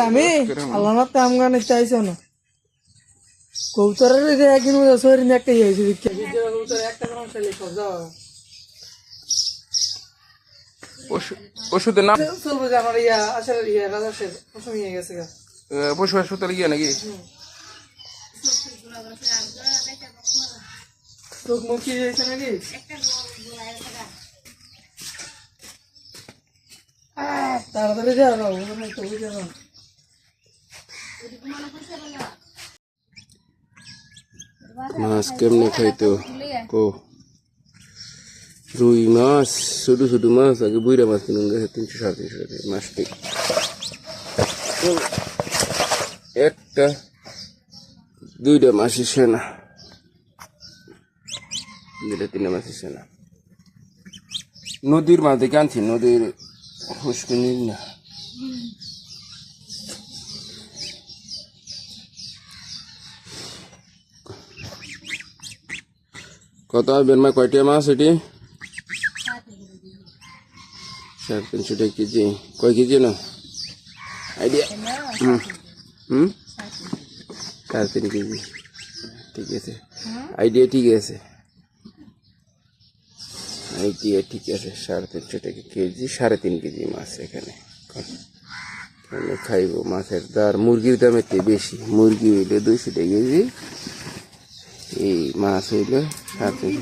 আমি আল্লাহ না চাইছো না। কৌতরের একদিন শরীর একটা ইয়ে হয়েছে একটা নাম চলবো যে আমার ইয়া আসলে ইয়া নিয়ে গেছে পশু হাসপাতালে গিয়ে নাকি? চোখ মুখ কি হয়েছে নাকি? তাড়াতাড়ি না ওখানে তো বুঝে মাছ কেমনে খাইতো? কো। রুই মাছ ছোট ছোট মাছ, আগে বুইরা মাছ কিনুন গেছে তিনশো সাড়ে তিনশো টাকা মাছটি একটা, দুইটা মাছ এসে না দুইটা, তিনটা মাছ এসে না নদীর মাছ দেখে আনছি, নদীর হুসকুনির না কত বেনমা কয়টা মাছ এটি সাড়ে তিনশো টাকা কেজি কয় কেজি না আইডিয়া হুম হুম সাড়ে তিন কেজি ঠিক আছে আইডিয়া ঠিক আছে আইডিয়া ঠিক আছে, সাড়ে তিনশো টাকা কেজি, সাড়ে তিন কেজি মাছ এখানে। আমি খাইব মাছের দার, মুরগির দাম একটু বেশি। মুরগি হইলে দুইশো টাকা কেজি। এই মাছ হইলে সাড়ে তিনশো